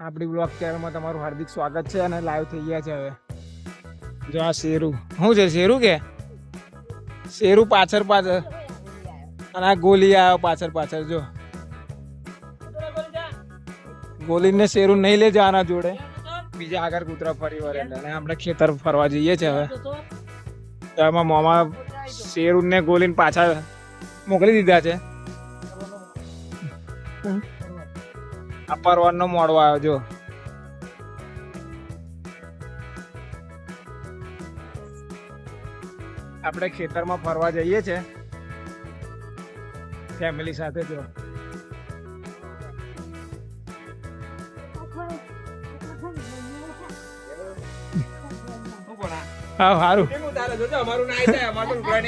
આપણી બ્લોગ ચેનલમાં તમારું હાર્દિક સ્વાગત છે અને લાઈવ થઈ ગયા છે હવે. જો આ શેરું. શું છે? શેરું કે? શેરું પાછળ પાછળ. અને આ ગોલી આવ્યો પાછળ પાછળ, જો. ગોલીને શેરું નહીં લે જવાના જોડે. બીજા આગળ કૂતરા ફરી વળે અને આપણે ખેતર ફરવા જઈએ છે હવે. તો એમાં મોમાં શેરુને ગોલીને પાછા મોકલી દીધા છે. આ પરવાનનો મોડો આવ્યો જો. આપણે ખેતરમાં ફરવા જઈએ છે. ફેમિલી સાથે જો. હા સારું વાહ પૂરા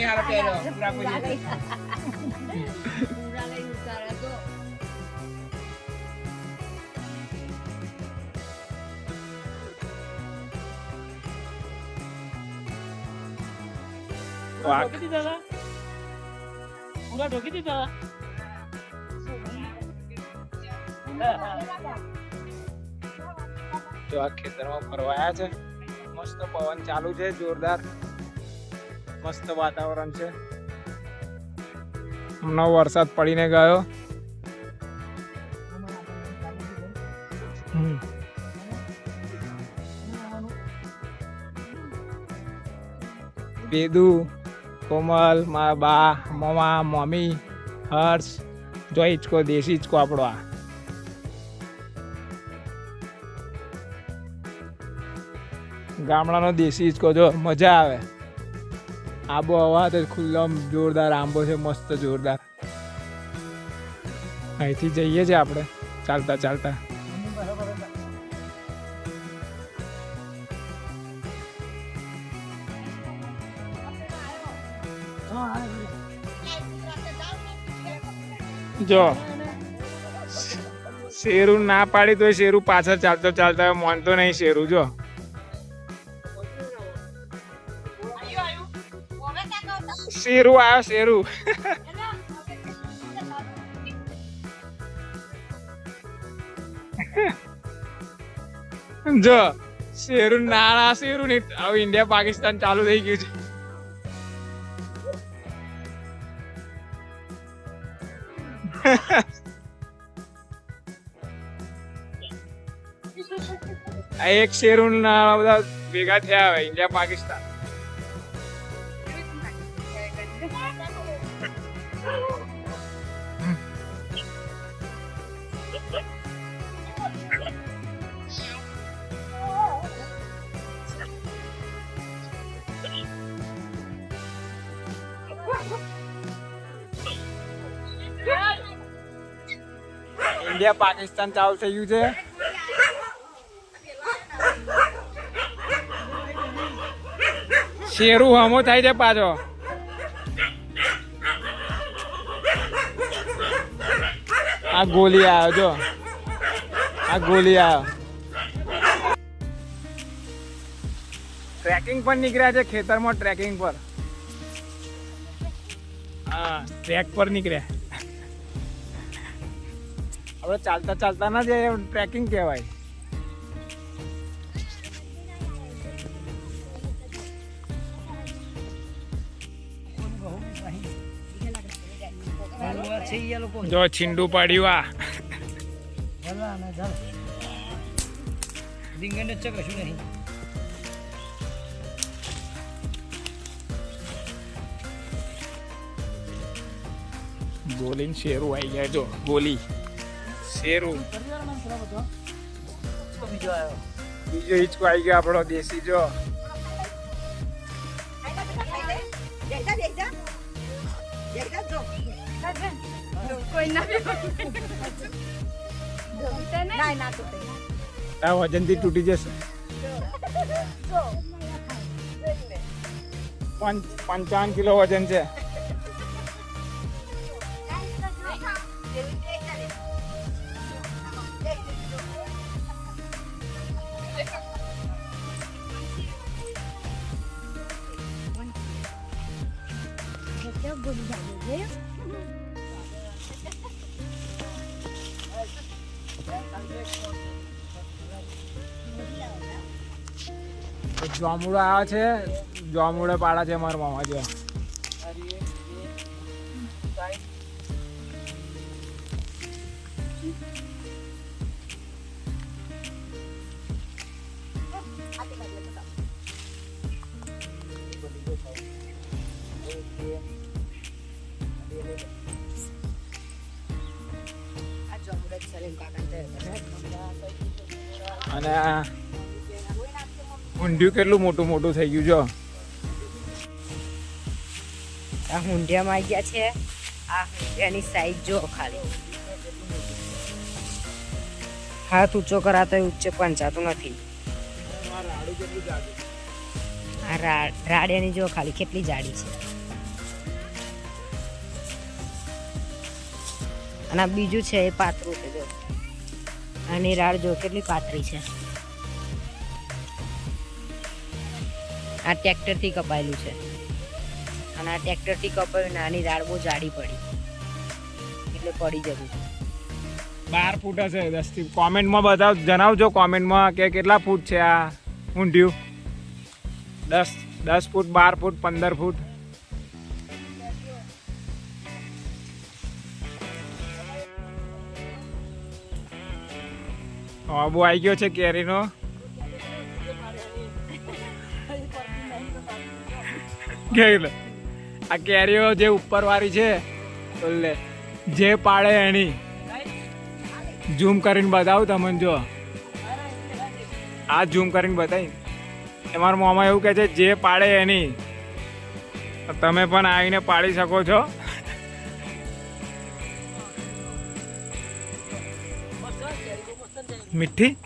ઢોકી દીધા જો આ ખેતરમાં ફરવાયા છે. મસ્ત પવન ચાલુ છે જોરદાર. મસ્ત વાતાવરણ છે. હમણાં વરસાદ પડીને ગયો. હમ. કોમલ, મારા બા મમા મમ્મી, હર્ષ, જો હિચકો, દેશી હિચકો આપણો આ. ગામડાનો દેશી હિચકો, જો મજા આવે. આબો હવા તો ખુલ્લો જોરદાર, આંબો છે, મસ્ત જોરદાર. અહીંથી જઈએ છીએ આપણે. ચાલતા ચાલતા. જો. શેરું ના પાડી તો શેરું પાછળ ચાલતો ચાલતા માનતો નહીં શેરું, જો. શેરું આવ્યો શેરું. જો, શેરું નાના શેરું નહીં હવે ઇન્ડિયા પાકિસ્તાન ચાલુ થઈ ગયું છે. એક શેરું ના બધા ભેગા થયા હવે ઇન્ડિયા પાકિસ્તાન ઇન્ડિયા પાકિસ્તાન ચાલુ થઈ ગયું છે. શેરું હમો થાય છે પાછો. આ ગોલી આવ્યો જો. આ ગોલી આવ્યો ટ્રેકિંગ પર નીકળ્યા છે, ખેતરમાં ટ્રેકિંગ પર. હા, ટ્રેક પર નીકળ્યા. આપણે ચાલતા ચાલતા ના જઈએ ટ્રેકિંગ કહેવાય. જો છીંડુ પાડ્યું આ. રીંગણ કશું નહીં ગોલી શેરું આવી જાય જો ગોલી શેરું. બીજો હિચકો આવી ગયો આપણો દેશી જો. વજનથી તૂટી જશે. પંચાવન કિલો વજન છે. ભૂલી જાય જોમુડો આવ્યો છે જોમુડે પાડા છે મારા મામા જેવા અને ઊંધિયું કેટલું મોટું મોટું થઈ ગયું જો. આ હુંડિયામાં આવી ગયા છે. આ હુંડિયાની સાઈઝ જો ખાલી. હાથ ઊંચો કરાતો ઊંચે પંચાતું નથી. આ રા- રાડિયાની જો ખાલી કેટલી જાડી છે. અને બીજું છે એ પાતળું છે જો આની રાડ જો કેટલી પાતળી છે. આ ટ્રેક્ટરથી કપાયેલું છે. અને આ ટ્રેક્ટરથી કપાયું નાની રાડ બહુ જાડી પડી. એટલે પડી જતું છે બાર ફૂટ હશે દસથી કોમેન્ટમાં બતાવ, જણાવજો કોમેન્ટમાં કે કેટલા ફૂટ છે આ ઊંધિયું? દસ દસ ફૂટ, બાર ફૂટ, પંદર ફૂટ. આબુ આવી ગયો છે કેરીનો. કેરી આ કેરીઓ જે ઉપર વાળી છે જે પાડે એની. ઝૂમ કરીને બતાવું તમને, જો. આ ઝૂમ કરીને બતાવી અમારા મોમાં એવું કહે છે, જે પાડે એની. તમે પણ આવીને પાડી શકો છો. મીઠી?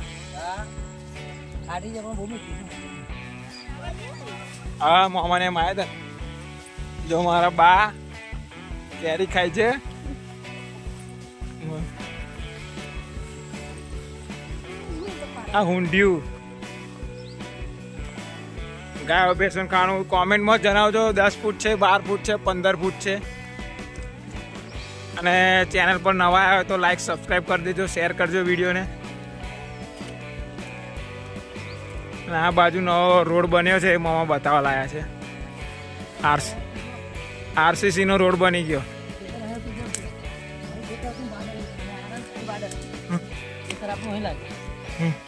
હા મોમાને એમ આવ્યા જો મારા બા કેરી ખાય છે. આ હુંડિયું. ગાય બેસન ખાણું કોમેન્ટમાં જણાવજો. દસ ફૂટ છે, બાર ફૂટ છે, પંદર ફૂટ છે. અને ચેનલ પર નવા આવ્યો તો લાઈક સબસ્ક્રાઈબ કરી દેજો શેર કરજો વિડીયોને. અને આ બાજુ નવો રોડ બન્યો છે એ મામા બતાવવા લાયા છે. આરસ આરસીસી નો રોડ બની ગયો.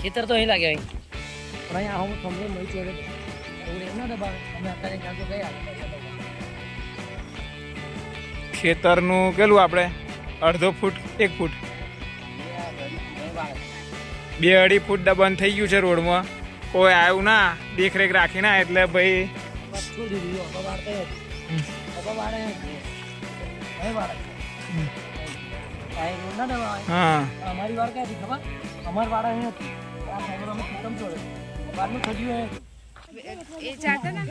ખેતર તો અહીં લાગે અહીં પણ અહીંયા તમને મળી ગયા. ખેતરનું કેટલું આપણે? અડધો ફૂટ એક ફૂટ? બે અઢી ફૂટ દબાણ થઈ ગયું છે રોડમાં. કોઈ આવ્યું ના. દેખરેખ રાખી ના એટલે ભાઈ એ ને.